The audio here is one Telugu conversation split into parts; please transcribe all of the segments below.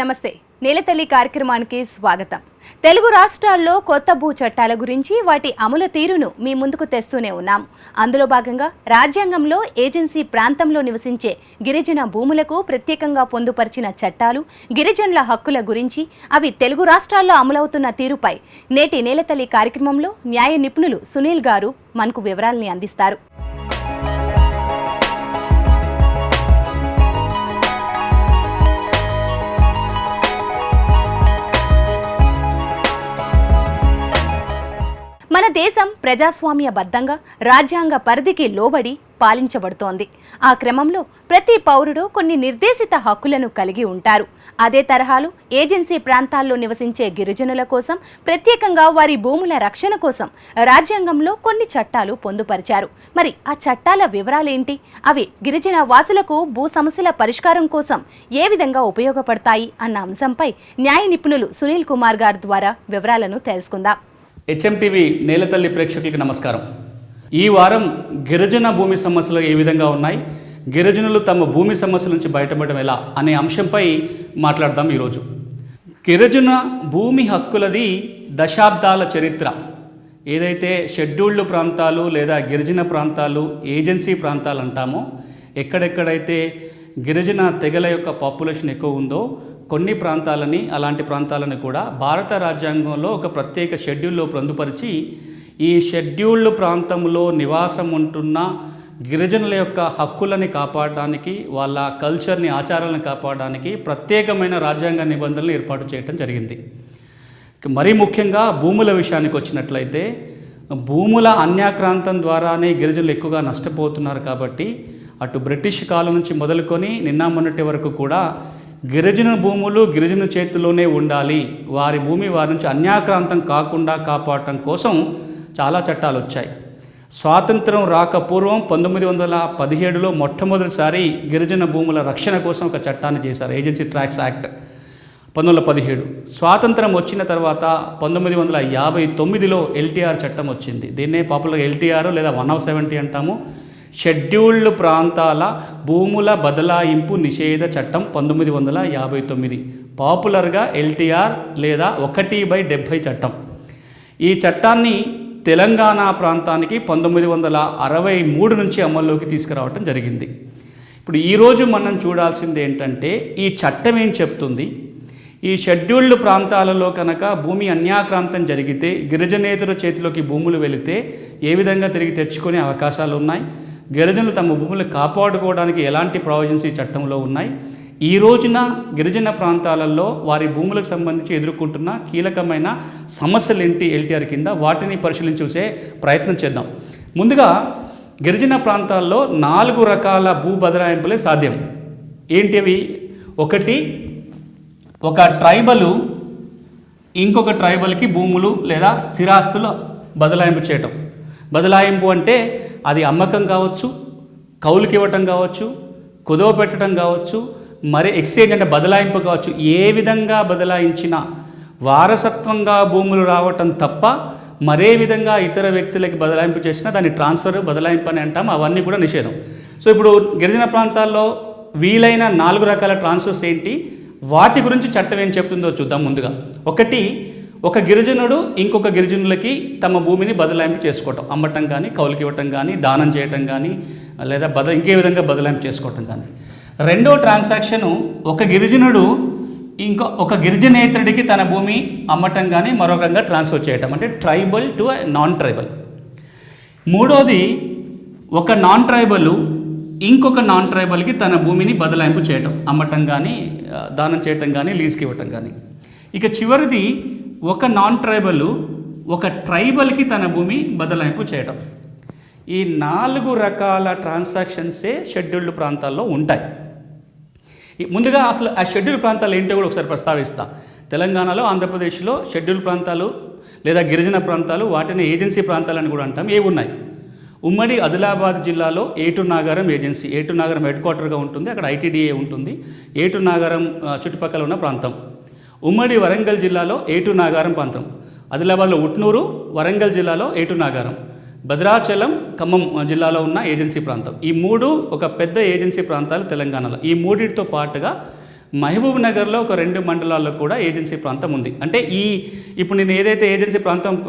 నమస్తే. నేలతల్లి కార్యక్రమానికి స్వాగతం. తెలుగు రాష్ట్రాల్లో కొత్త భూ చట్టాల గురించి వాటి అమలు తీరును మీ ముందుకు తెస్తూనే ఉన్నాం. అందులో భాగంగా రాజ్యాంగంలో ఏజెన్సీ ప్రాంతంలో నివసించే గిరిజన భూములకు ప్రత్యేకంగా పొందుపరిచిన చట్టాలు గిరిజనుల హక్కుల గురించి అవి తెలుగు రాష్ట్రాల్లో అమలవుతున్న తీరుపై నేటి నేలతల్లి కార్యక్రమంలో న్యాయ నిపుణులు సునీల్ గారు మనకు వివరాల్ని అందిస్తారు. మన దేశం ప్రజాస్వామ్య బద్ధంగా రాజ్యాంగ పరిధికి లోబడి పాలించబడుతోంది. ఆ క్రమంలో ప్రతి పౌరుడు కొన్ని నిర్దేశిత హక్కులను కలిగి ఉంటారు. అదే తరహాలు ఏజెన్సీ ప్రాంతాల్లో నివసించే గిరిజనుల కోసం ప్రత్యేకంగా వారి భూముల రక్షణ కోసం రాజ్యాంగంలో కొన్ని చట్టాలు పొందుపరిచారు. మరి ఆ చట్టాల వివరాలేంటి? అవి గిరిజన వాసులకు భూ సమస్యల పరిష్కారం కోసం ఏ విధంగా ఉపయోగపడతాయి అన్న అంశంపై న్యాయ నిపుణులు సునీల్ కుమార్ గారి ద్వారా వివరాలను తెలుసుకుందాం. హెచ్ఎంటీవీ నేలతల్లి ప్రేక్షకులకి నమస్కారం. ఈ వారం గిరిజన భూమి సమస్యలు ఏ విధంగా ఉన్నాయి? గిరిజనులు తమ భూమి సమస్యల నుంచి బయటపడడం ఎలా? అనే అంశంపై మాట్లాడదాం ఈరోజు. గిరిజన భూమి హక్కులది దశాబ్దాల చరిత్ర. ఏదైతే షెడ్యూల్డ్ ప్రాంతాలు లేదా గిరిజన ప్రాంతాలు ఏజెన్సీ ప్రాంతాలు అంటామో ఎక్కడెక్కడైతే గిరిజన తెగల యొక్క పాపులేషన్ ఎక్కువ ఉందో కొన్ని ప్రాంతాలని అలాంటి ప్రాంతాలను కూడా భారత రాజ్యాంగంలో ఒక ప్రత్యేక షెడ్యూల్లో పొందుపరిచి ఈ షెడ్యూల్డ్ ప్రాంతంలో నివాసం ఉంటున్న గిరిజనుల యొక్క హక్కులని కాపాడడానికి వాళ్ళ కల్చర్ని ఆచారాలను కాపాడడానికి ప్రత్యేకమైన రాజ్యాంగ నిబంధనలు ఏర్పాటు చేయడం జరిగింది. మరీ ముఖ్యంగా భూముల విషయానికి వచ్చినట్లయితే భూముల అన్యాక్రాంతం ద్వారానే గిరిజనులు ఎక్కువగా నష్టపోతున్నారు కాబట్టి అటు బ్రిటిష్ కాలం నుంచి మొదలుకొని నిన్న మొన్నటి వరకు కూడా గిరిజన భూములు గిరిజన చేతిలోనే ఉండాలి. వారి భూమి వారి నుంచి అన్యాక్రాంతం కాకుండా కాపాడటం కోసం చాలా చట్టాలు వచ్చాయి. స్వాతంత్రం రాకపూర్వం పంతొమ్మిది వందల పదిహేడులో మొట్టమొదటిసారి గిరిజన భూముల రక్షణ కోసం ఒక చట్టాన్ని చేశారు. ఏజెన్సీ ట్రాక్స్ యాక్ట్ పంతొమ్మిది వందల పదిహేడు. స్వాతంత్రం వచ్చిన తర్వాత పంతొమ్మిది వందల యాభై తొమ్మిదిలో ఎల్టీఆర్ చట్టం వచ్చింది. దీన్నే పాపులర్గా ఎల్టీఆర్ లేదా వన్ ఆఫ్ సెవెంటీ అంటాము. షెడ్యూల్డ్ ప్రాంతాల భూముల బదలాయింపు నిషేధ చట్టం పంతొమ్మిది వందల యాభై తొమ్మిది. పాపులర్గా ఎల్టీఆర్ లేదా ఒకటి బై డెబ్భై చట్టం. ఈ చట్టాన్ని తెలంగాణ ప్రాంతానికి పంతొమ్మిది వందల అరవై మూడు నుంచి అమల్లోకి తీసుకురావటం జరిగింది. ఇప్పుడు ఈరోజు మనం చూడాల్సింది ఏంటంటే ఈ చట్టం ఏం చెప్తుంది? ఈ షెడ్యూల్డ్ ప్రాంతాలలో కనుక భూమి అన్యాక్రాంతం జరిగితే గిరిజనేతర చేతిలోకి భూములు వెళితే ఏ విధంగా తిరిగి తెచ్చుకునే అవకాశాలు ఉన్నాయి గిరిజనులు తమ భూములు కాపాడుకోవడానికి ఎలాంటి ప్రావిజన్స్ ఈ చట్టంలో ఉన్నాయి? ఈ రోజున గిరిజన ప్రాంతాలలో వారి భూములకు సంబంధించి ఎదుర్కొంటున్న కీలకమైన సమస్యలు ఏంటి ఎల్టీఆర్ కింద? వాటిని పరిశీలించి చూసే ప్రయత్నం చేద్దాం. ముందుగా గిరిజన ప్రాంతాల్లో నాలుగు రకాల భూ బదలాయింపులే సాధ్యం. ఏంటి అవి? ఒకటి ఒక ట్రైబలు ఇంకొక ట్రైబల్కి భూములు లేదా స్థిరాస్తులు బదలాయింపు చేయటం. బదలాయింపు అంటే అది అమ్మకం కావచ్చు కౌలుకి ఇవ్వటం కావచ్చు కుదవ పెట్టడం కావచ్చు మరి ఎక్స్చేంజ్ అంటే బదలాయింపు కావచ్చు ఏ విధంగా బదలాయించినా వారసత్వంగా భూములు రావటం తప్ప మరే విధంగా ఇతర వ్యక్తులకి బదలాయింపు చేసినా దాన్ని ట్రాన్స్ఫర్ బదలాయింపు అని అంటాం అవన్నీ కూడా నిషేధం. సో ఇప్పుడు గిరిజన ప్రాంతాల్లో వీలైన నాలుగు రకాల ట్రాన్స్ఫర్స్ ఏంటి? వాటి గురించి చట్టం ఏం చెప్తుందో చూద్దాం ముందుగా. ఒకటి ఒక గిరిజనుడు ఇంకొక గిరిజనులకి తమ భూమిని బదలాయింపు చేసుకోవటం అమ్మటం కానీ కౌలుకి ఇవ్వటం కానీ దానం చేయటం కానీ లేదా బద ఇంకే విధంగా బదలాయింపు చేసుకోవటం కానీ రెండో ట్రాన్సాక్షను ఒక గిరిజనుడు ఇంకో ఒక గిరిజనేతరుడికి తన భూమి అమ్మటం కానీ మరొకంగా ట్రాన్స్ఫర్ చేయటం అంటే ట్రైబల్ టు నాన్ ట్రైబల్ మూడోది ఒక నాన్ ట్రైబల్ ఇంకొక నాన్ ట్రైబల్కి తన భూమిని బదలాయింపు చేయటం అమ్మటం కానీ దానం చేయటం కానీ లీజ్కి ఇవ్వటం కానీ ఇక చివరిది ఒక నాన్ ట్రైబల్ ఒక ట్రైబల్కి తన భూమి బదలాయింపు చేయటం. ఈ నాలుగు రకాల ట్రాన్సాక్షన్సే షెడ్యూల్డ్ ప్రాంతాల్లో ఉంటాయి. ముందుగా అసలు ఆ షెడ్యూల్ ప్రాంతాలు ఏంటో కూడా ఒకసారి ప్రస్తావిస్తా. తెలంగాణలో ఆంధ్రప్రదేశ్లో షెడ్యూల్ ప్రాంతాలు లేదా గిరిజన ప్రాంతాలు వాటిని ఏజెన్సీ ప్రాంతాలని కూడా అంటాం. ఏవి ఉన్నాయి? ఉమ్మడి ఆదిలాబాద్ జిల్లాలో ఏటు నాగారం ఏజెన్సీ ఏటు నాగారం హెడ్ క్వార్టర్గా ఉంటుంది. అక్కడ ఐటీడీఏ ఉంటుంది. ఏటు నాగారం చుట్టుపక్కల ఉన్న ప్రాంతం. ఉమ్మడి వరంగల్ జిల్లాలో ఏటు నాగారం ప్రాంతం. ఆదిలాబాద్లో ఉట్నూరు వరంగల్ జిల్లాలో ఏటు నాగారం. భద్రాచలం ఖమ్మం జిల్లాలో ఉన్న ఏజెన్సీ ప్రాంతం. ఈ మూడు ఒక పెద్ద ఏజెన్సీ ప్రాంతాలు తెలంగాణలో. ఈ మూడింటితో పాటుగా మహబూబ్ నగర్లో ఒక రెండు మండలాల్లో కూడా ఏజెన్సీ ప్రాంతం ఉంది. అంటే ఈ ఇప్పుడు నేను ఏదైతే ఏజెన్సీ ప్రాంతం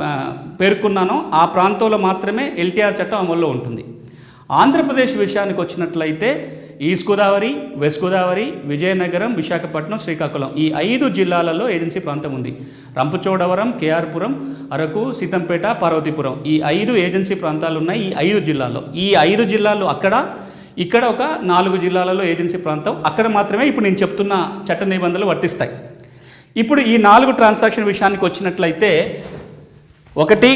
పేర్కొన్నానో ఆ ప్రాంతంలో మాత్రమే ఎల్టీఆర్ చట్టం అమల్లో ఉంటుంది. ఆంధ్రప్రదేశ్ విషయానికి వచ్చినట్లయితే ఈస్ట్ గోదావరి వెస్ట్ గోదావరి విజయనగరం విశాఖపట్నం శ్రీకాకుళం. ఈ ఐదు జిల్లాలలో ఏజెన్సీ ప్రాంతం ఉంది. రంపచోడవరం కేఆర్పురం అరకు సీతంపేట పార్వతీపురం. ఈ ఐదు ఏజెన్సీ ప్రాంతాలు ఉన్నాయి ఈ ఐదు జిల్లాల్లో. ఈ ఐదు జిల్లాలు అక్కడ ఇక్కడ ఒక నాలుగు జిల్లాలలో ఏజెన్సీ ప్రాంతం. అక్కడ మాత్రమే ఇప్పుడు నేను చెప్తున్న చట్ట నిబంధనలు వర్తిస్తాయి. ఇప్పుడు ఈ నాలుగు ట్రాన్సాక్షన్ విషయానికి వచ్చినట్లయితే ఒకటి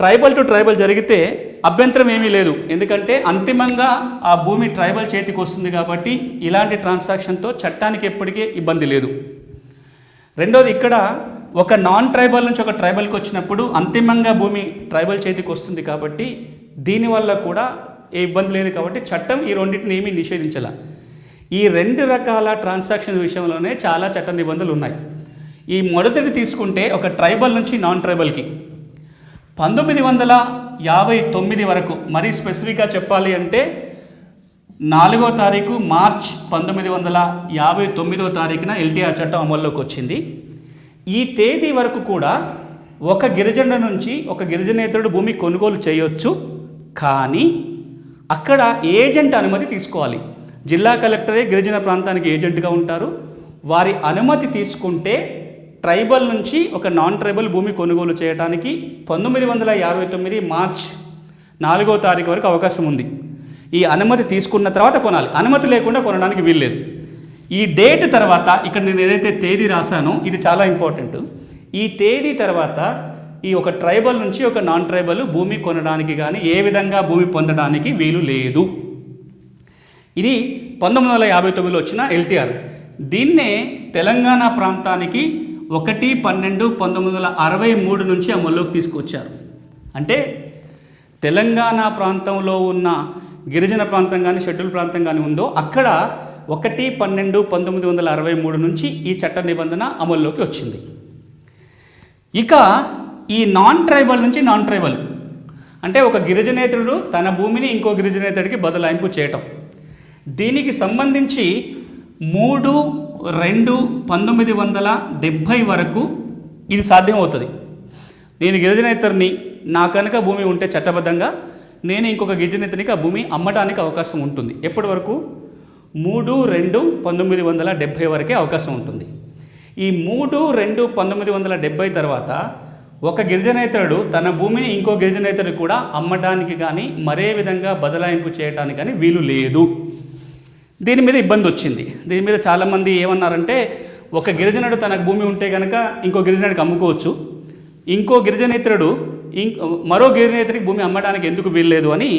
ట్రైబల్ టు ట్రైబల్ జరిగితే అభ్యంతరం ఏమీ లేదు. ఎందుకంటే అంతిమంగా ఆ భూమి ట్రైబల్ చేతికి వస్తుంది కాబట్టి ఇలాంటి ట్రాన్సాక్షన్తో చట్టానికి ఎప్పటికీ ఇబ్బంది లేదు. రెండోది ఇక్కడ ఒక నాన్ ట్రైబల్ నుంచి ఒక ట్రైబల్కి వచ్చినప్పుడు అంతిమంగా భూమి ట్రైబల్ చేతికి వస్తుంది కాబట్టి దీనివల్ల కూడా ఏ ఇబ్బంది లేదు కాబట్టి చట్టం ఈ రెండింటిని ఏమీ నిషేధించాల. ఈ రెండు రకాల ట్రాన్సాక్షన్ విషయంలోనే చాలా చట్ట నిబంధనలు ఉన్నాయి. ఈ మొదటిది తీసుకుంటే ఒక ట్రైబల్ నుంచి నాన్ ట్రైబల్కి పంతొమ్మిది వందల యాభై తొమ్మిది వరకు. మరీ స్పెసిఫిక్గా చెప్పాలి అంటే నాలుగో తారీఖు మార్చ్ పంతొమ్మిది వందల యాభై తొమ్మిదో తారీఖున ఎల్టీఆర్ చట్టం అమల్లోకి వచ్చింది. ఈ తేదీ వరకు కూడా ఒక గిరిజన నుంచి ఒక గిరిజనేతరుడు భూమి కొనుగోలు చేయొచ్చు. కానీ అక్కడ ఏజెంట్ అనుమతి తీసుకోవాలి. జిల్లా కలెక్టరే గిరిజన ప్రాంతానికి ఏజెంట్గా ఉంటారు. వారి అనుమతి తీసుకుంటే ట్రైబల్ నుంచి ఒక నాన్ ట్రైబల్ భూమి కొనుగోలు చేయడానికి పంతొమ్మిది వందల యాభై తొమ్మిది మార్చ్ నాలుగో తారీఖు వరకు అవకాశం ఉంది. ఈ అనుమతి తీసుకున్న తర్వాత కొనాలి. అనుమతి లేకుండా కొనడానికి వీల్లేదు. ఈ డేట్ తర్వాత ఇక్కడ నేను ఏదైతే తేదీ రాశానో ఇది చాలా ఇంపార్టెంట్. ఈ తేదీ తర్వాత ఈ ఒక ట్రైబల్ నుంచి ఒక నాన్ ట్రైబల్ భూమి కొనడానికి కానీ ఏ విధంగా భూమి పొందడానికి వీలు లేదు. ఇది పంతొమ్మిది వందల యాభై తొమ్మిదిలో వచ్చిన ఎల్టీఆర్. దీన్నే తెలంగాణ ప్రాంతానికి ఒకటి పన్నెండు పంతొమ్మిది వందల అరవై మూడు నుంచి అమల్లోకి తీసుకొచ్చారు. అంటే తెలంగాణ ప్రాంతంలో ఉన్న గిరిజన ప్రాంతం కానీ షెడ్యూల్ ప్రాంతం కానీ ఉందో అక్కడ ఒకటి పన్నెండు పంతొమ్మిది వందల అరవై మూడు నుంచి ఈ చట్ట నిబంధన అమల్లోకి వచ్చింది. ఇక ఈ నాన్ ట్రైబల్ నుంచి నాన్ ట్రైబల్. అంటే ఒక గిరిజనేతరుడు తన భూమిని ఇంకో గిరిజనేతడికి బదలాయింపు చేయటం. దీనికి సంబంధించి మూడు రెండు పంతొమ్మిది వందల డెబ్భై వరకు ఇది సాధ్యమవుతుంది. నేను గిరిజనేతరిని నా కనుక భూమి ఉంటే చట్టబద్ధంగా నేను ఇంకొక గిరిజనేతనికి ఆ భూమి అమ్మడానికి అవకాశం ఉంటుంది. ఎప్పటి వరకు? మూడు రెండు పంతొమ్మిది వందల డెబ్భై వరకే అవకాశం ఉంటుంది. ఈ మూడు రెండు పంతొమ్మిది వందల డెబ్భై తర్వాత ఒక గిరిజనేతరుడు తన భూమిని ఇంకో గిరిజనేతరుడు కూడా అమ్మడానికి కానీ మరే విధంగా బదలాయింపు చేయడానికి కానీ వీలు లేదు. దీని మీద ఇబ్బంది వచ్చింది. దీని మీద చాలామంది ఏమన్నారంటే ఒక గిరిజనుడు తనకు భూమి ఉంటే కనుక ఇంకో గిరిజనుడికి అమ్ముకోవచ్చు. ఇంకో గిరిజనేతరుడు ఇం మరో గిరిజనేతరికి భూమి అమ్మడానికి ఎందుకు వీల్లేదు అని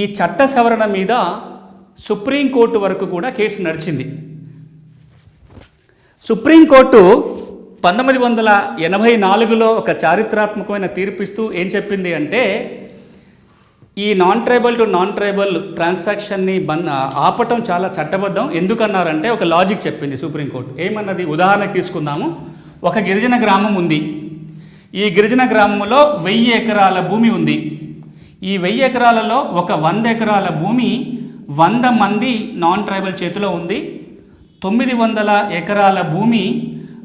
ఈ చట్ట సవరణ మీద సుప్రీంకోర్టు వరకు కూడా కేసు నడిచింది. సుప్రీంకోర్టు పంతొమ్మిది వందల ఎనభై నాలుగులో ఒక చారిత్రాత్మకమైన తీర్పిస్తూ ఏం చెప్పింది అంటే ఈ non tribal to non tribal ట్రాన్సాక్షన్ని ban ఆపటం చాలా చట్టబద్ధం. ఎందుకన్నారంటే ఒక లాజిక్ చెప్పింది సుప్రీంకోర్టు ఏమన్నది? ఉదాహరణకు తీసుకుందాము. ఒక గిరిజన గ్రామం ఉంది. ఈ గిరిజన గ్రామంలో వెయ్యి ఎకరాల భూమి ఉంది. ఈ వెయ్యి ఎకరాలలో ఒక వంద ఎకరాల భూమి వంద మంది నాన్ ట్రైబల్ చేతిలో ఉంది. తొమ్మిది వందల ఎకరాల భూమి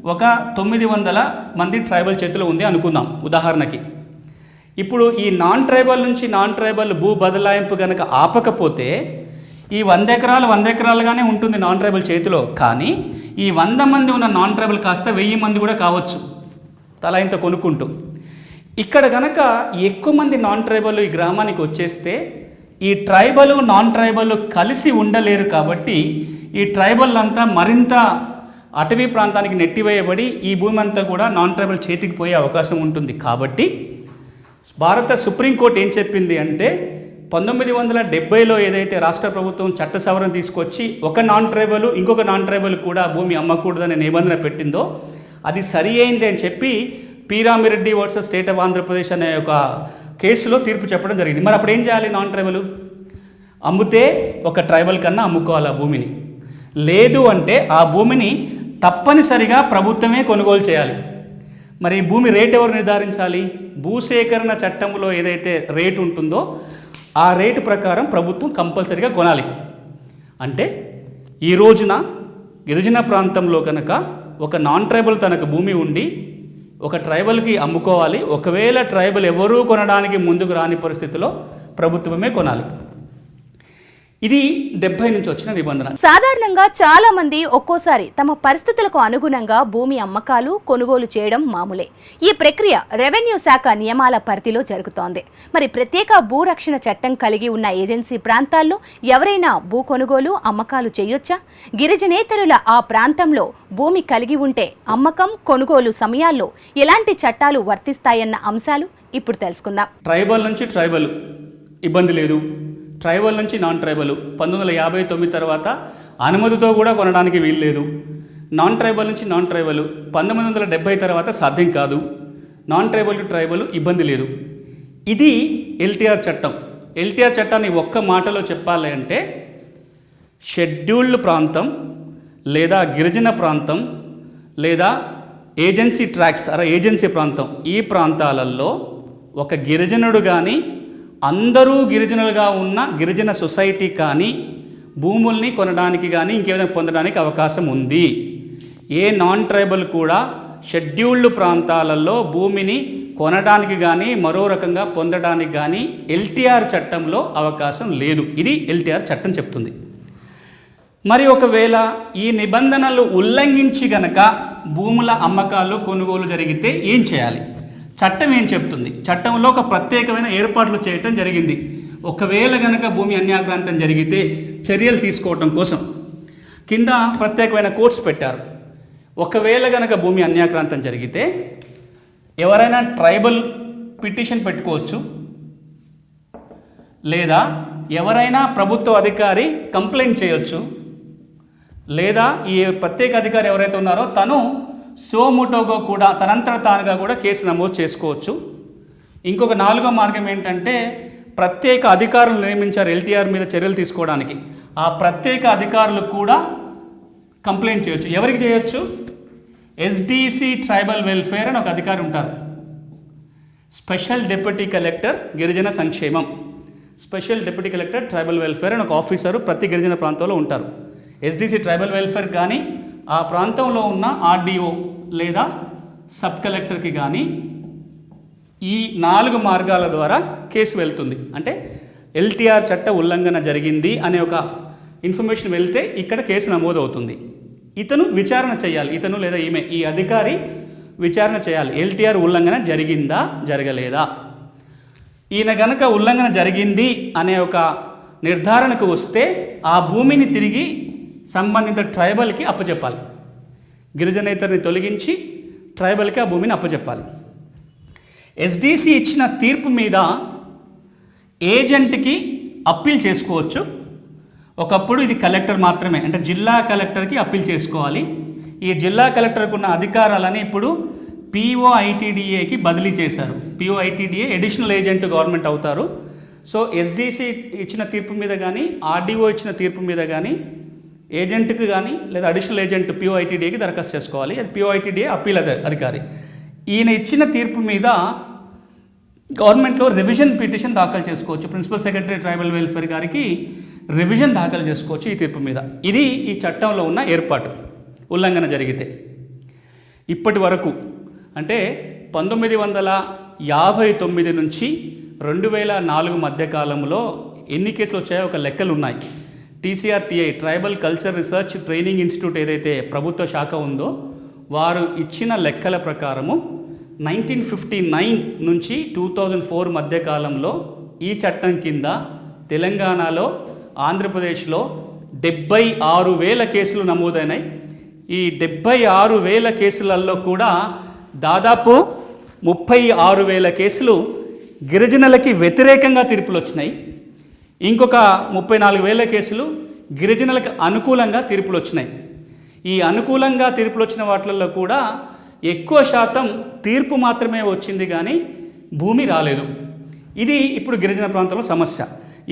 ఒక తొమ్మిది వందల మంది ట్రైబల్ చేతిలో ఉంది అనుకుందాం ఉదాహరణకి. ఇప్పుడు ఈ నాన్ ట్రైబల్ నుంచి నాన్ ట్రైబల్ భూ బదలాయింపు కనుక ఆపకపోతే ఈ వంద ఎకరాలు వంద ఎకరాలుగానే ఉంటుంది నాన్ ట్రైబల్ చేతిలో. కానీ ఈ వంద మంది ఉన్న నాన్ ట్రైబల్ కాస్త వెయ్యి మంది కూడా కావచ్చు. తలా ఇంత కొనుక్కుంటూ. ఇక్కడ కనుక ఎక్కువ మంది నాన్ ట్రైబల్ ఈ గ్రామానికి వచ్చేస్తే ఈ ట్రైబల్ నాన్ ట్రైబల్ కలిసి ఉండలేరు కాబట్టి ఈ ట్రైబల్ అంతా మరింత అటవీ ప్రాంతానికి నెట్టివేయబడి ఈ భూమి అంతా కూడా నాన్ ట్రైబల్ చేతికి పోయే అవకాశం ఉంటుంది. కాబట్టి భారత సుప్రీంకోర్టు ఏం చెప్పింది అంటే పంతొమ్మిది వందల డెబ్బైలో ఏదైతే రాష్ట్ర ప్రభుత్వం చట్ట సవరణ తీసుకొచ్చి ఒక నాన్ ట్రైబల్ ఇంకొక నాన్ ట్రైబల్ కూడా భూమి అమ్మకూడదనే నిబంధన పెట్టిందో అది సరి అయింది అని చెప్పి Peeramireddy versus state of Andhra Pradesh అనే ఒక కేసులో తీర్పు చెప్పడం జరిగింది. మరి అప్పుడు ఏం చేయాలి నాన్ ట్రైబల్ అమ్మితే ఒక ట్రైబల్ కన్నా అమ్ముకోవాలి ఆ భూమిని. లేదు అంటే ఆ భూమిని తప్పనిసరిగా ప్రభుత్వమే కొనుగోలు చేయాలి. మరి భూమి రేట్ ఎవరు నిర్ధారించాలి? భూసేకరణ చట్టంలో ఏదైతే రేటు ఉంటుందో ఆ రేటు ప్రకారం ప్రభుత్వం కంపల్సరిగా కొనాలి. అంటే ఈ రోజున గిరిజన ప్రాంతంలో కనుక ఒక నాన్ ట్రైబల్ తనకు భూమి ఉండి ఒక ట్రైబల్కి అమ్ముకోవాలి. ఒకవేళ ట్రైబల్ ఎవరూ కొనడానికి ముందుకు రాని పరిస్థితిలో ప్రభుత్వమే కొనాలి. ఇది డెబ్బై నుంచి వచ్చిన నిబంధన. సాధారణంగా చాలా మంది ఒక్కోసారి తమ పరిస్థితులకు అనుగుణంగా భూమి అమ్మకాలు కొనుగోలు చేయడం మామూలే. ఈ ప్రక్రియ రెవెన్యూ శాఖ నియమాల పరిధిలో జరుగుతోంది. మరి ప్రత్యేక భూరక్షణ చట్టం కలిగి ఉన్న ఏజెన్సీ ప్రాంతాల్లో ఎవరైనా భూ కొనుగోలు అమ్మకాలు చేయొచ్చా? గిరిజనేతరుల ఆ ప్రాంతంలో భూమి కలిగి ఉంటే అమ్మకం కొనుగోలు సమయాల్లో ఎలాంటి చట్టాలు వర్తిస్తాయన్న అంశాలు ఇప్పుడు తెలుసుకుందాం. ట్రైబల్ నుంచి ట్రైబల్. ఇబ్బంది లేదు. ట్రైబల్ నుంచి నాన్ ట్రైబల్ పంతొమ్మిది వందల యాభై తొమ్మిది తర్వాత అనుమతితో కూడా కొనడానికి వీల్లేదు. నాన్ ట్రైబల్ నుంచి నాన్ ట్రైబల్ పంతొమ్మిది వందల డెబ్బై తర్వాత సాధ్యం కాదు. నాన్ ట్రైబల్ టు ట్రైబల్ ఇబ్బంది లేదు. ఇది ఎల్టీఆర్ చట్టం. ఎల్టీఆర్ చట్టాన్ని ఒక్క మాటలో చెప్పాలి అంటే షెడ్యూల్డ్ ప్రాంతం లేదా గిరిజన ప్రాంతం లేదా ఏజెన్సీ ట్రాక్స్ అరే ఏజెన్సీ ప్రాంతం ఈ ప్రాంతాలలో ఒక గిరిజనుడు కానీ అందరూ గిరిజనులుగా ఉన్న గిరిజన సొసైటీ కానీ భూముల్ని కొనడానికి కానీ ఇంకేమైనా పొందడానికి అవకాశం ఉంది. ఏ నాన్ ట్రైబల్ కూడా షెడ్యూల్డ్ ప్రాంతాలలో భూమిని కొనడానికి కానీ మరో రకంగా పొందడానికి కానీ ఎల్టీఆర్ చట్టంలో అవకాశం లేదు. ఇది ఎల్టీఆర్ చట్టం చెప్తుంది. మరి ఒకవేళ ఈ నిబంధనలు ఉల్లంఘించి గనక భూముల అమ్మకాలు కొనుగోలు జరిగితే ఏం చేయాలి? చట్టం ఏం చెప్తుంది? చట్టంలో ఒక ప్రత్యేకమైన ఏర్పాట్లు చేయటం జరిగింది. ఒకవేళ గనక భూమి అన్యాక్రాంతం జరిగితే చర్యలు తీసుకోవటం కోసం. కింద ప్రత్యేకమైన కోర్ట్స్ పెట్టారు. ఒకవేళ గనక భూమి అన్యాక్రాంతం జరిగితే ఎవరైనా ట్రైబల్ పిటిషన్ పెట్టుకోవచ్చు. లేదా ఎవరైనా ప్రభుత్వ అధికారి కంప్లైంట్ చేయొచ్చు. లేదా ఈ ప్రత్యేక అధికారి ఎవరైతే ఉన్నారో తను సోముటోగా కూడా తనంతట తానుగా కూడా కేసు నమోదు చేసుకోవచ్చు. ఇంకొక నాలుగో మార్గం ఏంటంటే ప్రత్యేక అధికారులు నియమించారు ఎల్టీఆర్ మీద చర్యలు తీసుకోవడానికి. ఆ ప్రత్యేక అధికారులు కూడా కంప్లైంట్ చేయొచ్చు. ఎవరికి చేయొచ్చు? ఎస్డిసి ట్రైబల్ వెల్ఫేర్ అని ఒక అధికారి ఉంటారు. స్పెషల్ డిప్యూటీ కలెక్టర్ గిరిజన సంక్షేమం. Special deputy collector tribal welfare అని ఒక ఆఫీసరు ప్రతి గిరిజన ప్రాంతంలో ఉంటారు. ఎస్డిసి ట్రైబల్ వెల్ఫేర్ కానీ ఆ ప్రాంతంలో ఉన్న ఆర్డీఓ లేదా సబ్ కలెక్టర్కి కానీ ఈ నాలుగు మార్గాల ద్వారా కేసు వెళ్తుంది. అంటే ఎల్టీఆర్ చట్ట ఉల్లంఘన జరిగింది అనే ఒక ఇన్ఫర్మేషన్ వెళ్తే ఇక్కడ కేసు నమోదు అవుతుంది ఇతను విచారణ చేయాలి. ఇతను లేదా ఈమె ఈ అధికారి విచారణ చేయాలి. ఎల్టీఆర్ ఉల్లంఘన జరిగిందా జరగలేదా? ఈయన గనక ఉల్లంఘన జరిగింది అనే ఒక నిర్ధారణకు వస్తే ఆ భూమిని తిరిగి సంబంధిత ట్రైబల్కి అప్పచెప్పాలి గిరిజనేతరిని తొలగించి ట్రైబల్కి ఆ భూమిని అప్పచెప్పాలి ఎస్డిసి ఇచ్చిన తీర్పు మీద ఏజెంట్కి అప్పీల్ చేసుకోవచ్చు. ఒకప్పుడు ఇది కలెక్టర్ మాత్రమే అంటే జిల్లా కలెక్టర్కి అప్పీల్ చేసుకోవాలి. ఈ జిల్లా కలెక్టర్కు ఉన్న అధికారాలని ఇప్పుడు పిఓఐటీడీఏకి బదిలీ చేశారు. PO ITDA additional agent government అవుతారు. సో ఎస్డిసి ఇచ్చిన తీర్పు మీద కానీ ఆర్డీఓ ఇచ్చిన తీర్పు మీద కానీ ఏజెంట్కి కానీ లేదా అడిషనల్ ఏజెంట్ పిఓఐటీడీఏకి దరఖాస్తు చేసుకోవాలి. అది పిఓఐటీడీఏ అప్పీల్ అధికారి. ఈయన ఇచ్చిన తీర్పు మీద గవర్నమెంట్లో రివిజన్ పిటిషన్ దాఖలు చేసుకోవచ్చు. ప్రిన్సిపల్ సెక్రటరీ ట్రైబల్ వెల్ఫేర్ గారికి రివిజన్ దాఖలు చేసుకోవచ్చు ఈ తీర్పు మీద. ఇది ఈ చట్టంలో ఉన్న ఏర్పాటు. ఉల్లంఘన జరిగితే. ఇప్పటి వరకు అంటే పంతొమ్మిది వందల యాభై తొమ్మిది నుంచి రెండు వేల నాలుగు మధ్య కాలంలో ఎన్ని కేసులు వచ్చాయో ఒక లెక్కలు ఉన్నాయి TCRTI tribal culture research training institute ఏదైతే ప్రభుత్వ శాఖ ఉందో వారు ఇచ్చిన లెక్కల ప్రకారము నైన్టీన్ ఫిఫ్టీ నైన్ నుంచి టూ థౌజండ్ ఫోర్ మధ్య కాలంలో ఈ చట్టం కింద తెలంగాణలో ఆంధ్రప్రదేశ్లో డెబ్బై ఆరు వేల కేసులు నమోదైనాయి. ఈ డెబ్బై ఆరు వేల కేసులలో కూడా దాదాపు ముప్పై ఆరు వేల కేసులు గిరిజనులకి వ్యతిరేకంగా తీర్పులు వచ్చినాయి ఇంకొక ముప్పై నాలుగు వేల కేసులు గిరిజనులకు అనుకూలంగా తీర్పులు వచ్చినాయి ఈ అనుకూలంగా తీర్పులు వచ్చిన వాటిల్లో కూడా ఎక్కువ శాతం తీర్పు మాత్రమే వచ్చింది కానీ భూమి రాలేదు. ఇది ఇప్పుడు గిరిజన ప్రాంతంలో సమస్య.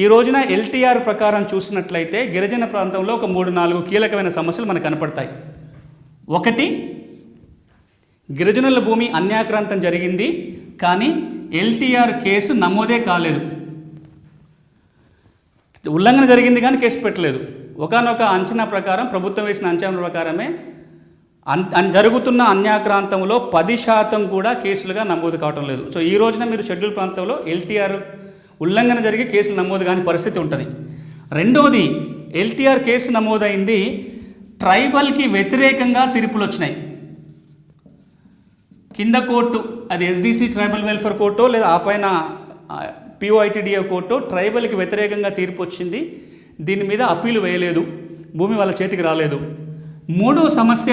ఈ రోజున ఎల్టీఆర్ ప్రకారం చూసినట్లయితే గిరిజన ప్రాంతంలో ఒక మూడు నాలుగు కీలకమైన సమస్యలు మనకు కనపడతాయి. ఒకటి గిరిజనుల భూమి అన్యాక్రాంతం జరిగింది కానీ ఎల్టీఆర్ కేసు నమోదే కాలేదు. ఉల్లంఘన జరిగింది కానీ కేసు పెట్టలేదు. ఒకనొక అంచనా ప్రకారం ప్రభుత్వం వేసిన అంచనా ప్రకారమే అన్ జరుగుతున్న అన్యాక్రాంతంలో పది శాతం కూడా కేసులుగా నమోదు కావటం లేదు. సో ఈ రోజున మీరు షెడ్యూల్ ప్రాంతంలో ఎల్టీఆర్ ఉల్లంఘన జరిగి కేసులు నమోదు కాని పరిస్థితి ఉంటుంది. రెండవది ఎల్టీఆర్ కేసు నమోదైంది ట్రైబల్కి వ్యతిరేకంగా తీర్పులు వచ్చినాయి. కింద కోర్టు అది ఎస్డిసి ట్రైబల్ వెల్ఫేర్ కోర్టో లేదా ఆ పైన పిఓఐటిడిఏ కోర్టు ట్రైబల్కి వ్యతిరేకంగా తీర్పు వచ్చింది. దీని మీద అప్పీలు వేయలేదు. భూమి వాళ్ళ చేతికి రాలేదు. మూడో సమస్య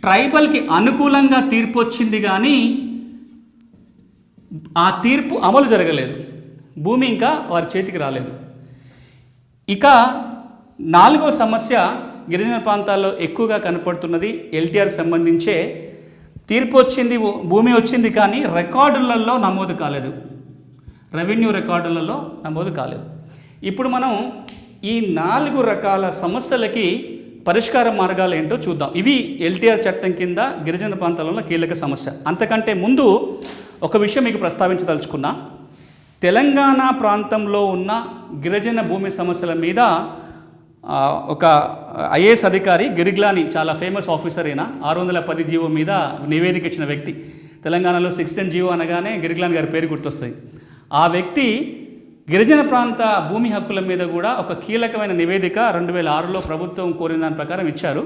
ట్రైబల్కి అనుకూలంగా తీర్పు వచ్చింది కానీ ఆ తీర్పు అమలు జరగలేదు. భూమి ఇంకా వారి చేతికి రాలేదు. ఇక నాలుగో సమస్య గిరిజన ప్రాంతాల్లో ఎక్కువగా కనపడుతున్నది ఎల్టీఆర్కి సంబంధించే. తీర్పు వచ్చింది భూమి వచ్చింది కానీ రికార్డులలో నమోదు కాలేదు. రెవెన్యూ రికార్డులలో నమోదు కాలేదు. ఇప్పుడు మనం ఈ నాలుగు రకాల సమస్యలకి పరిష్కార మార్గాలు ఏంటో చూద్దాం. ఇవి ఎల్టీఆర్ చట్టం కింద గిరిజన ప్రాంతాలలో కీలక సమస్య. అంతకంటే ముందు ఒక విషయం మీకు ప్రస్తావించదలుచుకున్నా. తెలంగాణ ప్రాంతంలో ఉన్న గిరిజన భూమి సమస్యల మీద ఒక ఐఏఎస్ అధికారి గిరిగ్లాని చాలా ఫేమస్ ఆఫీసర్ అయినా ఆరు వందల పది జీవో మీద నివేదిక ఇచ్చిన వ్యక్తి. తెలంగాణలో సిక్స్టీన్ జీవో అనగానే గిరిగ్లాన్ గారి పేరు గుర్తొస్తుంది. ఆ వ్యక్తి గిరిజన ప్రాంత భూమి హక్కుల మీద కూడా ఒక కీలకమైన నివేదిక రెండు వేల ఆరులో ప్రభుత్వం కోరిన దాని ప్రకారం ఇచ్చారు.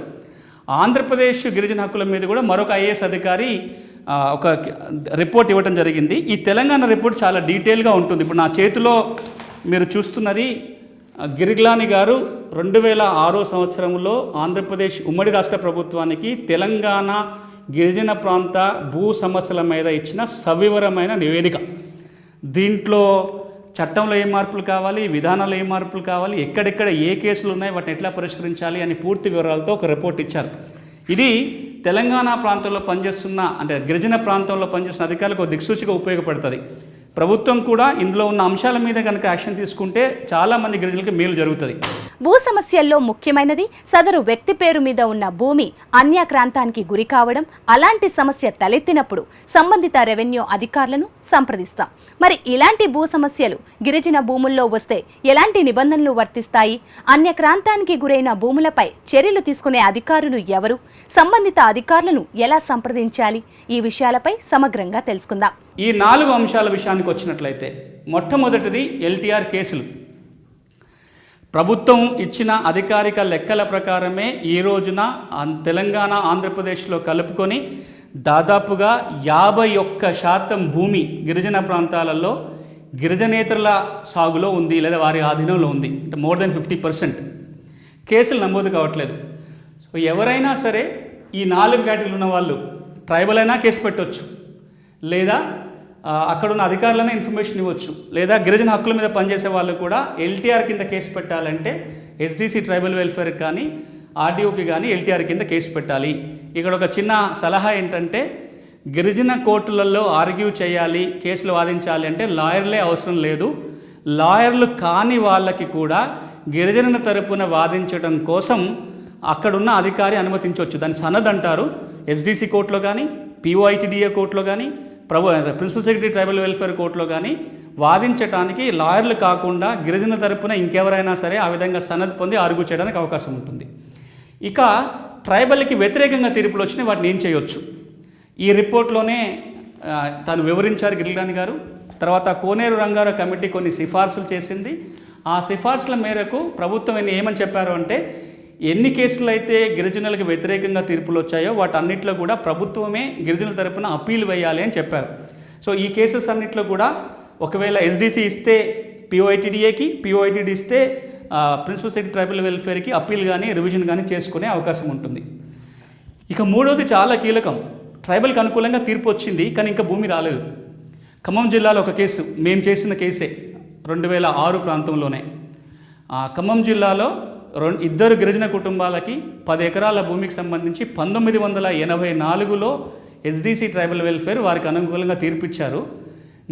ఆంధ్రప్రదేశ్ గిరిజన హక్కుల మీద కూడా మరొక ఐఏఎస్ అధికారి ఒక రిపోర్ట్ ఇవ్వడం జరిగింది. ఈ తెలంగాణ రిపోర్ట్ చాలా డీటెయిల్గా ఉంటుంది. ఇప్పుడు నా చేతిలో మీరు చూస్తున్నది గిరిగ్లాని గారు రెండు వేల ఆరో సంవత్సరంలో ఆంధ్రప్రదేశ్ ఉమ్మడి రాష్ట్ర ప్రభుత్వానికి తెలంగాణ గిరిజన ప్రాంత భూ సమస్యల మీద ఇచ్చిన సవివరమైన నివేదిక. దీంట్లో చట్టంలో ఏ మార్పులు కావాలి విధానాల్లో ఏ మార్పులు కావాలి ఎక్కడెక్కడ ఏ కేసులు ఉన్నాయి వాటిని ఎట్లా పరిష్కరించాలి అని పూర్తి వివరాలతో ఒక రిపోర్ట్ ఇచ్చారు. ఇది తెలంగాణ ప్రాంతంలో పనిచేస్తున్న అంటే గిరిజన ప్రాంతంలో పనిచేస్తున్న అధికారులకు దిక్సూచిగా ఉపయోగపడుతుంది. ప్రభుత్వం కూడా ఇందులో ఉన్న అంశాల మీద కనుక యాక్షన్ తీసుకుంటే చాలామంది గిరిజనులకి మేలు జరుగుతుంది. భూ సమస్యల్లో ముఖ్యమైనది సదరు వ్యక్తి పేరు మీద ఉన్న భూమి అన్యాక్రాంతానికి గురి కావడం అలాంటి సమస్య తలెత్తినప్పుడు సంబంధిత రెవెన్యూ అధికారులను సంప్రదిస్తాం. మరి ఇలాంటి భూ సమస్యలు గిరిజన భూముల్లో వస్తే ఎలాంటి నిబంధనలు వర్తిస్తాయి? అన్యక్రాంతానికి గురైన భూములపై చర్యలు తీసుకునే అధికారులు ఎవరు? సంబంధిత అధికారులను ఎలా సంప్రదించాలి? ఈ విషయాలపై సమగ్రంగా తెలుసుకుందాం. ఈ నాలుగు అంశాల విషయానికి వచ్చినట్లయితే మొట్టమొదటిది ఎల్టీఆర్ కేసులు. ప్రభుత్వం ఇచ్చిన అధికారిక లెక్కల ప్రకారమే ఈ రోజున తెలంగాణ ఆంధ్రప్రదేశ్లో కలుపుకొని దాదాపుగా యాభై ఒక్క శాతం భూమి గిరిజన ప్రాంతాలలో గిరిజనేతరుల సాగులో ఉంది లేదా వారి ఆధీనంలో ఉంది. అంటే మోర్ దెన్ ఫిఫ్టీ పర్సెంట్. కేసులు నమోదు కావట్లేదు. సో ఎవరైనా సరే ఈ నాలుగు కేటగిరీలు ఉన్న వాళ్ళు ట్రైబల్ అయినా కేసు పెట్టవచ్చు లేదా అక్కడున్న అధికారులనే ఇన్ఫర్మేషన్ ఇవ్వచ్చు. లేదా గిరిజన హక్కుల మీద పనిచేసే వాళ్ళు కూడా ఎల్టీఆర్ కింద కేసు పెట్టాలంటే ఎస్డీసీ ట్రైబల్ వెల్ఫేర్ కానీ ఆర్డీఓకి కానీ ఎల్టీఆర్ కింద కేసు పెట్టాలి. ఇక్కడ ఒక చిన్న సలహా ఏంటంటే గిరిజన కోర్టులలో ఆర్గ్యూ చేయాలి కేసులు వాదించాలి అంటే లాయర్లే అవసరం లేదు. లాయర్లు కాని వాళ్ళకి కూడా గిరిజనుల తరపున వాదించడం కోసం అక్కడున్న అధికారి అనుమతించవచ్చు. దాన్ని సనద్ అంటారు ఎస్డిసి కోర్టులో కానీ పిఓఐటిడిఏ కోర్టులో కానీ ప్రభు ప్రిన్సిపల్ సెక్రటరీ ట్రైబల్ వెల్ఫేర్ కోర్టులో కానీ వాదించడానికి లాయర్లు కాకుండా గిరిజన తరపున ఇంకెవరైనా సరే ఆ విధంగా సన్నద్ పొంది ఆర్గ్యూ చేయడానికి అవకాశం ఉంటుంది. ఇక ట్రైబల్కి వ్యతిరేకంగా తీర్పులు వచ్చినాయి వాటిని ఏం చేయొచ్చు? ఈ రిపోర్ట్లోనే తను వివరించారు గిరిలాని గారు. తర్వాత కోనేరు రంగారావు కమిటీ కొన్ని సిఫార్సులు చేసింది. ఆ సిఫార్సుల మేరకు ప్రభుత్వం ఎన్ని ఏమని చెప్పారు అంటే ఎన్ని కేసులు అయితే గిరిజనులకు వ్యతిరేకంగా తీర్పులు వచ్చాయో వాటన్నిటిలో కూడా ప్రభుత్వమే గిరిజనుల తరపున అప్పీల్ వేయాలి అని చెప్పారు. సో ఈ కేసెస్ అన్నిట్లో కూడా ఒకవేళ ఎస్డిసి ఇస్తే పిఓఐటీడీఏకి పిఓఐటీడీ ఇస్తే ప్రిన్సిపల్ సెక్రటరీ ట్రైబల్ వెల్ఫేర్కి అప్పీల్ కానీ రివిజన్ కానీ చేసుకునే అవకాశం ఉంటుంది. ఇక మూడోది చాలా కీలకం. ట్రైబల్కి అనుకూలంగా తీర్పు వచ్చింది కానీ ఇంకా భూమి రాలేదు. ఖమ్మం జిల్లాలో ఒక కేసు మేము చేసిన కేసే రెండు వేల ఆరు ప్రాంతంలోనే. ఖమ్మం జిల్లాలో రెండు ఇద్దరు గిరిజన కుటుంబాలకి పది ఎకరాల భూమికి సంబంధించి పంతొమ్మిది వందల ఎనభై నాలుగులో ఎస్డిసి ట్రైబల్ వెల్ఫేర్ వారికి అనుకూలంగా తీర్పిచ్చారు.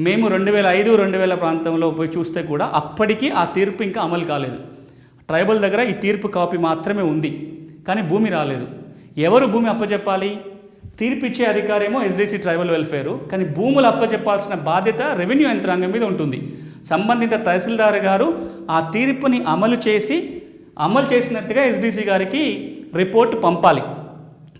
మేము రెండు వేల ఐదు రెండు వేల ప్రాంతంలో పోయి చూస్తే కూడా అప్పటికి ఆ తీర్పు ఇంకా అమలు కాలేదు. ట్రైబల్ దగ్గర ఈ తీర్పు కాపీ మాత్రమే ఉంది కానీ భూమి రాలేదు. ఎవరు భూమి అప్పచెప్పాలి తీర్పిచ్చే అధికారేమో ఎస్డిసి ట్రైబల్ వెల్ఫేరు కానీ భూములు అప్పచెప్పాల్సిన బాధ్యత రెవెన్యూ యంత్రాంగం మీద ఉంటుంది. సంబంధిత తహసీల్దార్ గారు ఆ తీర్పుని అమలు చేసి అమలు చేసినట్టుగా ఎస్డిసి గారికి రిపోర్ట్ పంపాలి.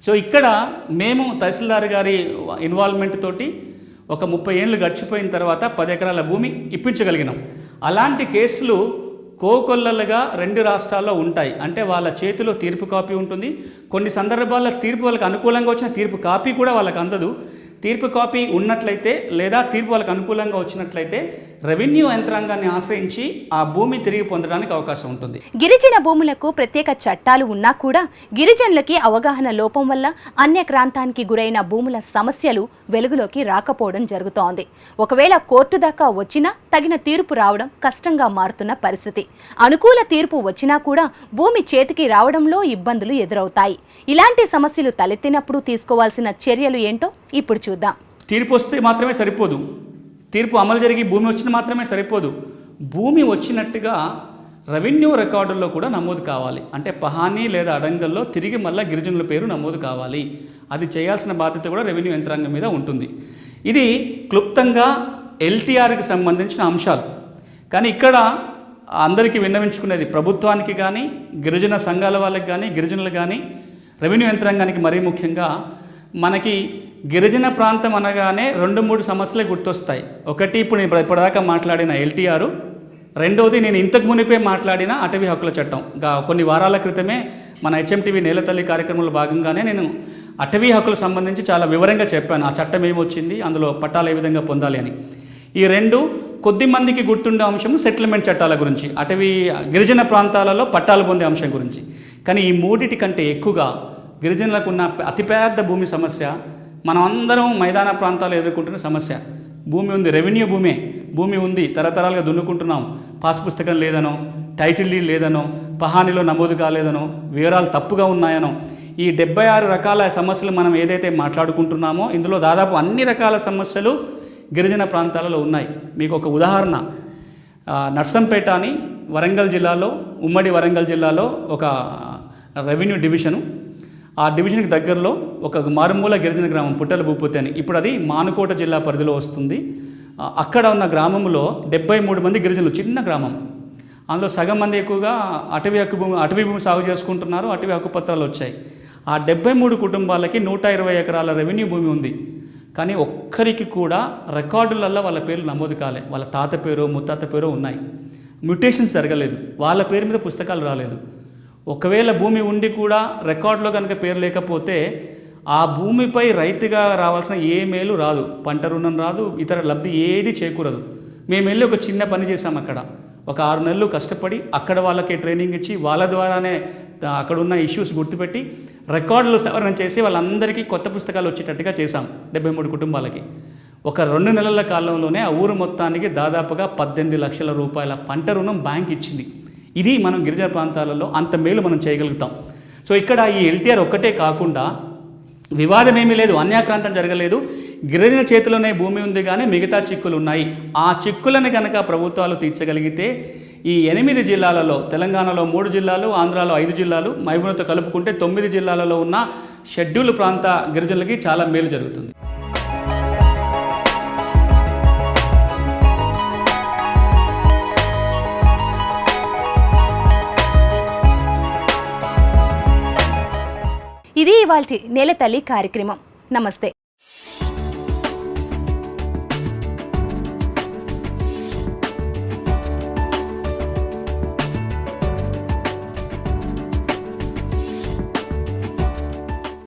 సో ఇక్కడ మేము తహసీల్దార్ గారి ఇన్వాల్వ్మెంట్ తోటి ఒక ముప్పై ఏళ్ళు గడిచిపోయిన తర్వాత పది ఎకరాల భూమి ఇప్పించగలిగినాం. అలాంటి కేసులు కోకొల్లలుగా రెండు రాష్ట్రాల్లో ఉంటాయి. అంటే వాళ్ళ చేతిలో తీర్పు కాపీ ఉంటుంది. కొన్ని సందర్భాల్లో తీర్పు వాళ్ళకి అనుకూలంగా వచ్చిన తీర్పు కాపీ కూడా వాళ్ళకి అందదు. తీర్పు కాపీ ఉన్నట్లయితే లేదా తీర్పు వాళ్ళకి అనుకూలంగా వచ్చినట్లయితే రెవెన్యూ యంత్రాంగాన్ని ఆశ్రయించి ఆ భూమి తిరిగి పొందడానికి అవకాశం ఉంటుంది. గిరిజన భూములకు ప్రత్యేక చట్టాలు ఉన్నా కూడా గిరిజనులకి అవగాహన లోపం వల్ల అన్యక్రాంతానికి గురైన భూముల సమస్యలు వెలుగులోకి రాకపోవడం జరుగుతోంది. ఒకవేళ కోర్టు దాకా వచ్చినా తగిన తీర్పు రావడం కష్టంగా మారుతున్న పరిస్థితి. అనుకూల తీర్పు వచ్చినా కూడా భూమి చేతికి రావడంలో ఇబ్బందులు ఎదురవుతాయి. ఇలాంటి సమస్యలు తలెత్తినప్పుడు తీసుకోవాల్సిన చర్యలు ఏంటో ఇప్పుడు చూద్దాం. తీర్పు వస్తే మాత్రమే సరిపోదు. తీర్పు అమలు జరిగి భూమి వచ్చిన మాత్రమే సరిపోదు. భూమి వచ్చినట్టుగా రెవెన్యూ రికార్డుల్లో కూడా నమోదు కావాలి. అంటే పహానీ లేదా అడంగల్లో తిరిగి మళ్ళీ గిరిజనుల పేరు నమోదు కావాలి. అది చేయాల్సిన బాధ్యత కూడా రెవెన్యూ యంత్రాంగం మీద ఉంటుంది. ఇది క్లుప్తంగా ఎల్టీఆర్కి సంబంధించిన అంశాలు. కానీ ఇక్కడ అందరికీ విన్నవించుకునేది ప్రభుత్వానికి కానీ గిరిజన సంఘాల వాళ్ళకి కానీ గిరిజనులు కానీ రెవెన్యూ యంత్రాంగానికి మరీ ముఖ్యంగా మనకి గిరిజన ప్రాంతం అనగానే రెండు మూడు సమస్యలే గుర్తొస్తాయి. ఒకటి ఇప్పుడు నేను ఇప్పటిదాకా మాట్లాడిన ఎల్టీఆర్ రెండవది నేను ఇంతకు మునిపే మాట్లాడిన అటవీ హక్కుల చట్టం. గా కొన్ని వారాల క్రితమే మన హెచ్ఎంటీవీ నేలతల్లి కార్యక్రమంలో భాగంగానే నేను అటవీ హక్కులకు సంబంధించి చాలా వివరంగా చెప్పాను. ఆ చట్టం ఏమొచ్చింది అందులో పట్టాలు ఏ విధంగా పొందాలి అని. ఈ రెండు కొద్ది మందికి గుర్తుండే అంశం సెటిల్మెంట్ చట్టాల గురించి అటవీ గిరిజన ప్రాంతాలలో పట్టాలు పొందే అంశం గురించి. కానీ ఈ మూడిటి కంటే ఎక్కువగా గిరిజనులకు ఉన్న అతిపెద్ద భూమి సమస్య మనం అందరం మైదాన ప్రాంతాలు ఎదుర్కొంటున్న సమస్య. భూమి ఉంది రెవెన్యూ భూమే. భూమి ఉంది తరతరాలుగా దున్నుకుంటున్నాం. పాస్ పుస్తకం లేదనో టైటిల్ డీడ్ లేదనో పహానిలో నమోదు కాలేదనో వివరాలు తప్పుగా ఉన్నాయనో ఈ డెబ్బై ఆరు రకాల సమస్యలు మనం ఏదైతే మాట్లాడుకుంటున్నామో ఇందులో దాదాపు అన్ని రకాల సమస్యలు గిరిజన ప్రాంతాలలో ఉన్నాయి. మీకు ఒక ఉదాహరణ. నర్సంపేట అని వరంగల్ జిల్లాలో ఉమ్మడి వరంగల్ జిల్లాలో ఒక రెవెన్యూ డివిజను ఆ డివిజన్కి దగ్గరలో ఒక మారుమూల గిరిజన గ్రామం పుట్టల భూపతి అని. ఇప్పుడు అది మానుకోట జిల్లా పరిధిలో వస్తుంది. అక్కడ ఉన్న గ్రామంలో డెబ్బై మూడు మంది గిరిజనులు చిన్న గ్రామం. అందులో సగం మంది ఎక్కువగా అటవీ హక్కు భూమి అటవీ భూమి సాగు చేసుకుంటున్నారు అటవీ హక్కు పత్రాలు వచ్చాయి. ఆ డెబ్బై మూడు కుటుంబాలకి నూట ఇరవై ఎకరాల రెవెన్యూ భూమి ఉంది. కానీ ఒక్కరికి కూడా రికార్డులల్లో వాళ్ళ పేర్లు నమోదు కాలే. వాళ్ళ తాత పేరు ముత్తాత పేరు ఉన్నాయి. మ్యూటేషన్స్ జరగలేదు. వాళ్ళ పేరు మీద పుస్తకాలు రాలేదు. ఒకవేళ భూమి ఉండి కూడా రికార్డులో కనుక పేరు లేకపోతే ఆ భూమిపై రైతుగా రావాల్సిన ఏ మేలు రాదు పంట రుణం రాదు ఇతర లబ్ధి ఏది చేకూరదు. మేము వెళ్ళి ఒక చిన్న పని చేసాం అక్కడ. ఒక ఆరు నెలలు కష్టపడి అక్కడ వాళ్ళకి ట్రైనింగ్ ఇచ్చి వాళ్ళ ద్వారానే అక్కడున్న అక్కడ ఉన్న ఇష్యూస్ గుర్తుపెట్టి రికార్డులు సవరణ చేసి వాళ్ళందరికీ కొత్త పుస్తకాలు వచ్చేటట్టుగా చేశాం డెబ్బై మూడు కుటుంబాలకి. ఒక రెండు నెలల కాలంలోనే ఆ ఊరు మొత్తానికి దాదాపుగా పద్దెనిమిది లక్షల రూపాయల పంట రుణం బ్యాంక్ ఇచ్చింది. ఇది మనం గిరిజన ప్రాంతాలలో అంత మేలు మనం చేయగలుగుతాం. సో ఇక్కడ ఈ ఎల్టీఆర్ ఒక్కటే కాకుండా వివాదం ఏమీ లేదు అన్యాక్రాంతం జరగలేదు. గిరిజన చేతిలోనే భూమి ఉంది కానీ మిగతా చిక్కులు ఉన్నాయి. ఆ చిక్కులను కనుక ప్రభుత్వాలు తీర్చగలిగితే ఈ ఎనిమిది జిల్లాలలో తెలంగాణలో మూడు జిల్లాలు ఆంధ్రాలో ఐదు జిల్లాలు మైబూర్తో కలుపుకుంటే తొమ్మిది జిల్లాలలో ఉన్న షెడ్యూల్ ప్రాంత గిరిజనులకి చాలా మేలు జరుగుతుంది. ఇది ఇవాళ నేల తల్లి కార్యక్రమం. నమస్తే.